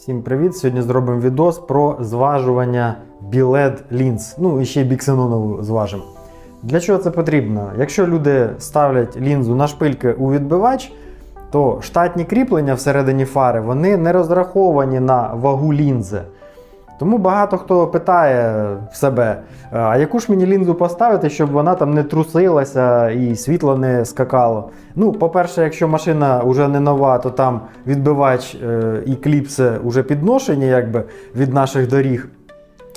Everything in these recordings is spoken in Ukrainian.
Всім привіт! Сьогодні зробимо відос про зважування білет лінз. Ну і ще біксенонову зважимо. Для чого це потрібно? Якщо люди ставлять лінзу на шпильки у відбивач, то штатні кріплення всередині фари вони не розраховані на вагу лінзи. Тому багато хто питає в себе, а яку ж мені лінзу поставити, щоб вона там не трусилася і світло не скакало. Ну, по-перше, якщо машина вже не нова, то там відбивач е, і кліпси вже підношені якби, від наших доріг.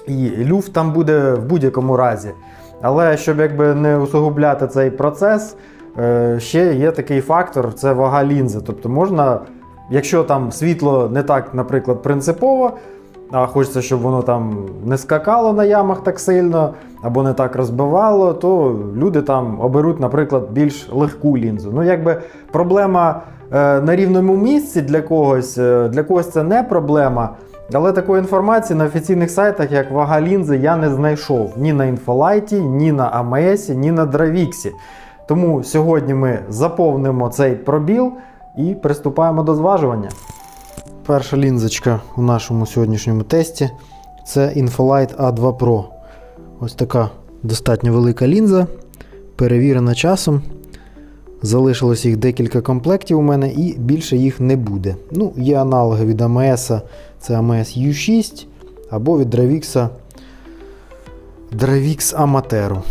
І люфт там буде в будь-якому разі. Але щоб якби не усугубляти цей процес, е, ще є такий фактор це вага лінзи. Тобто можна, якщо там світло не так, наприклад, принципово, а хочеться, щоб воно там не скакало на ямах так сильно або не так розбивало, то люди там оберуть, наприклад, більш легку лінзу. Ну, якби проблема е, на рівному місці для когось, е, для когось це не проблема. Але такої інформації на офіційних сайтах, як вага лінзи, я не знайшов ні на інфолайті, ні на АМС, ні на Дравіксі. Тому сьогодні ми заповнимо цей пробіл і приступаємо до зважування. Перша лінзочка у нашому сьогоднішньому тесті це Infolight A2 Pro. Ось така достатньо велика лінза, перевірена часом. Залишилось їх декілька комплектів у мене і більше їх не буде. Ну, Є аналоги від AMS, це AMS U6 або від Dravix Dravix Amatero.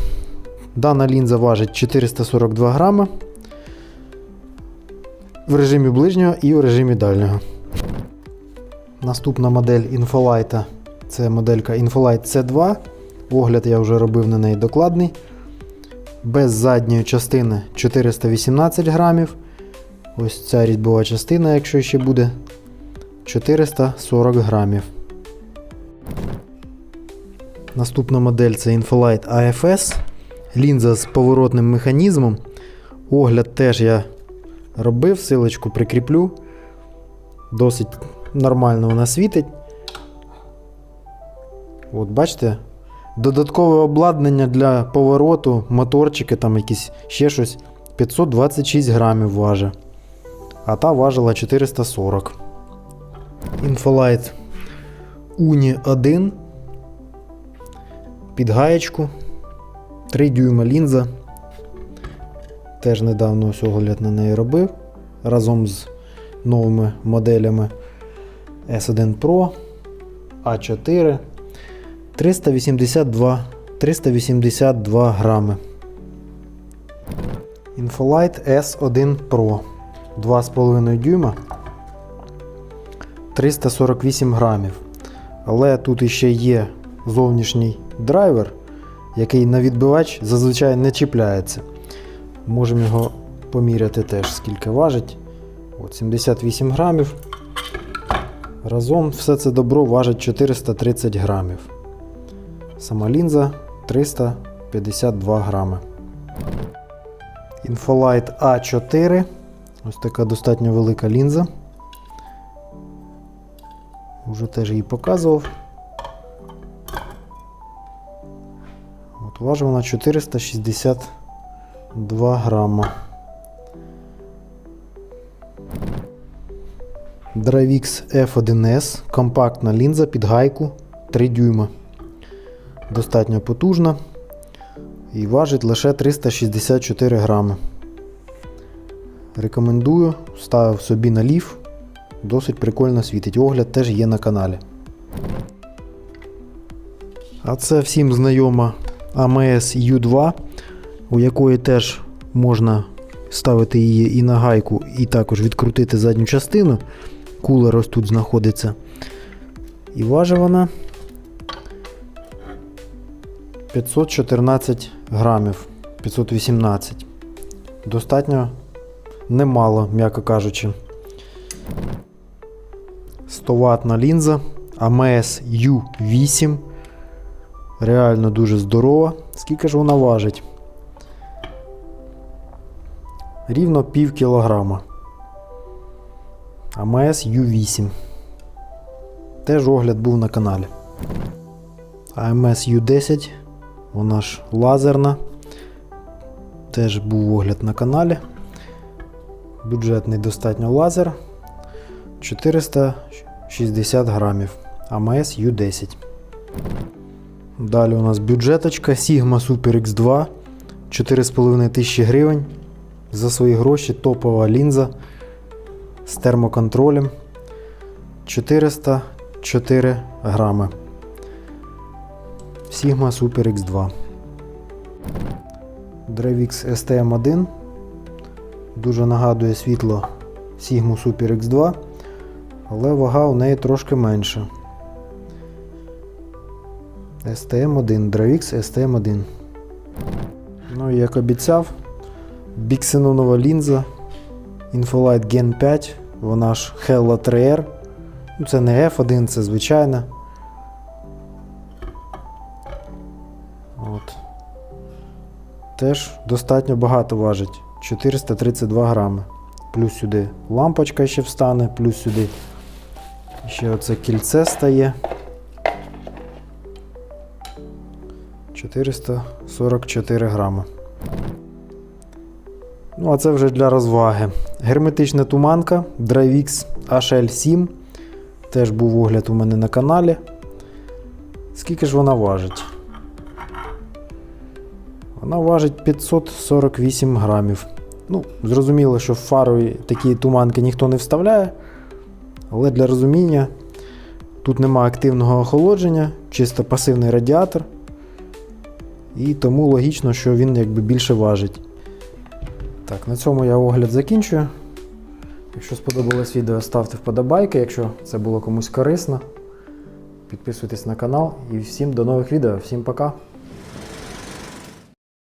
Дана лінза важить 442 грама в режимі ближнього і в режимі дальнього. Наступна модель Infolight це моделька Infolight C2. Огляд я вже робив на неї докладний. Без задньої частини 418 грамів. Ось ця різьбова частина, якщо ще буде, 440 грамів. Наступна модель це Infolight AFS. Лінза з поворотним механізмом. Огляд теж я робив, силочку прикріплю. Досить нормально вона світить. От бачите, додаткове обладнання для повороту, моторчики, там якісь ще щось 526 грамів важить. А та важила 440. Infolight Uni 1. Під гаєчку. 3 дюйма лінза. Теж недавно огляд на неї робив. Разом з новими моделями S1 Pro A4 382 382 грами. Infolight S1 Pro 2,5 дюйма 348 грамів. Але тут іще є зовнішній драйвер, який на відбивач зазвичай не чіпляється. Можемо його поміряти теж, скільки важить. От 78 грамів. Разом все це добро важить 430 грамів. Сама лінза 352 грами. Infolight A4. Ось така достатньо велика лінза. Уже теж її показував. От важить вона 462 грама. Dravix F1S компактна лінза під гайку 3 дюйма. Достатньо потужна і важить лише 364 грами. Рекомендую, ставив собі на лів. Досить прикольно світить. Огляд теж є на каналі. А це всім знайома AMS U2, у якої теж можна ставити її і на гайку, і також відкрутити задню частину. Кулер ось тут знаходиться. І важить вона 514 грамів, 518. Достатньо немало, м'яко кажучи. 100 ватна лінза AMS U8. Реально дуже здорова. Скільки ж вона важить? Рівно пів кілограма. AMS U8. Теж огляд був на каналі. AMS U10. Вона ж лазерна. Теж був огляд на каналі. Бюджетний достатньо лазер. 60 грамів. АМС U10. Далі у нас бюджеточка Sigma Super X2 4,5 тисячі гривень. За свої гроші топова лінза з термоконтролем 404 грами. Sigma Super X2. Drevix STM1 дуже нагадує світло Sigma Super X2, але вага у неї трошки менша. STM1, Dravix STM1. Ну і як обіцяв, біксенонова лінза Infolight Gen 5, вона ж Hella 3R. Ну, це не F1, це звичайна. От. Теж достатньо багато важить. 432 грами. Плюс сюди лампочка ще встане, плюс сюди ще оце кільце стає. 444 грами. Ну, а це вже для розваги. Герметична туманка Dravix HL7. Теж був огляд у мене на каналі. Скільки ж вона важить? Вона важить 548 грамів. Ну, зрозуміло, що в фару такі туманки ніхто не вставляє. Але для розуміння, тут нема активного охолодження, чисто пасивний радіатор. І тому логічно, що він якби більше важить. Так, на цьому я огляд закінчую. Якщо сподобалось відео, ставте вподобайки, якщо це було комусь корисно. Підписуйтесь на канал і всім до нових відео. Всім пока!